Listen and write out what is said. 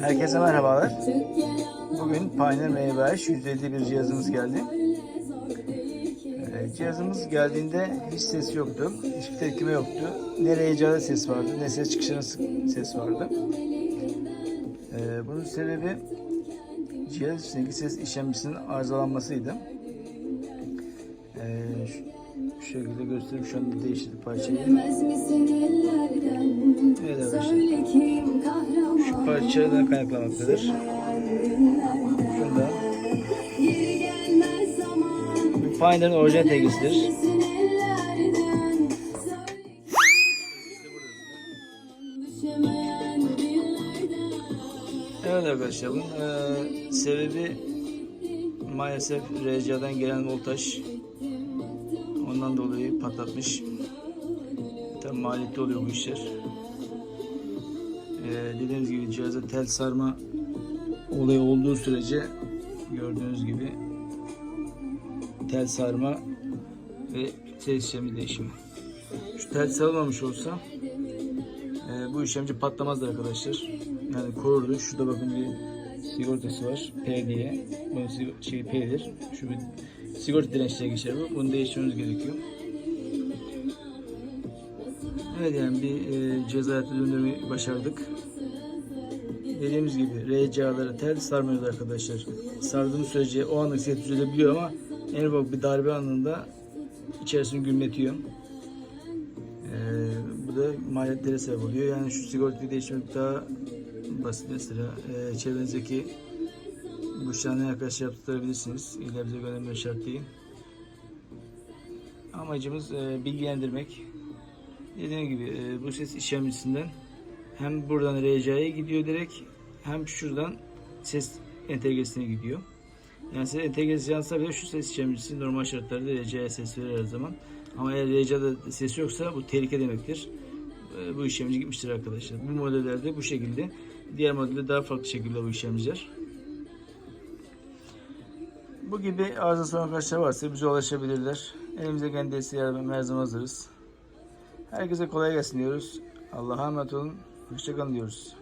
Herkese merhabalar. Bugün Pioneer MB5 151 cihazımız geldi. Ee, cihazımız geldiğinde hiç ses yoktu. Hiçbir tepkime yoktu. Ne RCA'da ses vardı, ne ses çıkışında ses vardı. Ee, bunun sebebi cihaz içindeki ses işlemcisinin arızalanmasıydı. Ee, şu şekilde göstereyim. Şu anda değiştirdik parçayı. Parçadan kaynaklanmaktadır. Şunda. Pioneer'ın orijinal dillerden. Evet arkadaşlar bunun eee, sebebi maalesef RCA'dan gelen voltaj ondan dolayı patlatmış. Tabi maliyetli oluyor bu işler. Eee dediğimiz gibi cihaza tel sarma olayı olduğu sürece gördüğünüz gibi tel sarma ve ses işlemi değişimi. Şu tel sarılmamış olsa ee, bu işlemci patlamazdı arkadaşlar. Yani korurdu. Şurada bakın bir sigortası var. P diye. Bunun şey P'dir. Şu bir sigorta dirençliğe geçer bu. Bunu değiştirmemiz gerekiyor. Evet yani bir e, ceza hayatı döndürmeyi başardık. Dediğimiz gibi RCA'ları tel sarmıyoruz arkadaşlar. Sardığımız sürece o anlık ses düzelebiliyor ama en ufak bir darbe anında içerisini gümletiyor. Ee, bu da maliyetlere sebep oluyor. Yani şu sigortayı değiştirmek daha basit mesela. Ee, çevrenizdeki güçlendiğine arkadaş yaptırabilirsiniz. İlla bize gönderme şart değil. Amacımız e, bilgilendirmek. Dediğim gibi e, bu ses işlemcisinden hem buradan RCA'ya gidiyor direkt hem şuradan ses entegresine gidiyor. Yani ses entegresi yansa bile şu ses işlemcisi normal şartlarda RCA'ya ses verir her zaman. Ama eğer RCA'da ses yoksa bu tehlike demektir. Ee, Bu işlemci gitmiştir arkadaşlar. Bu modellerde bu şekilde. Diğer modelde daha farklı şekilde bu işlemciler. Bu gibi arıza sorun arkadaşlar varsa bize ulaşabilirler. Elimize gelen desteği her zaman hazırız. Herkese kolay gelsin diyoruz. Allah'a emanet olun. Hoşçakalın diyoruz.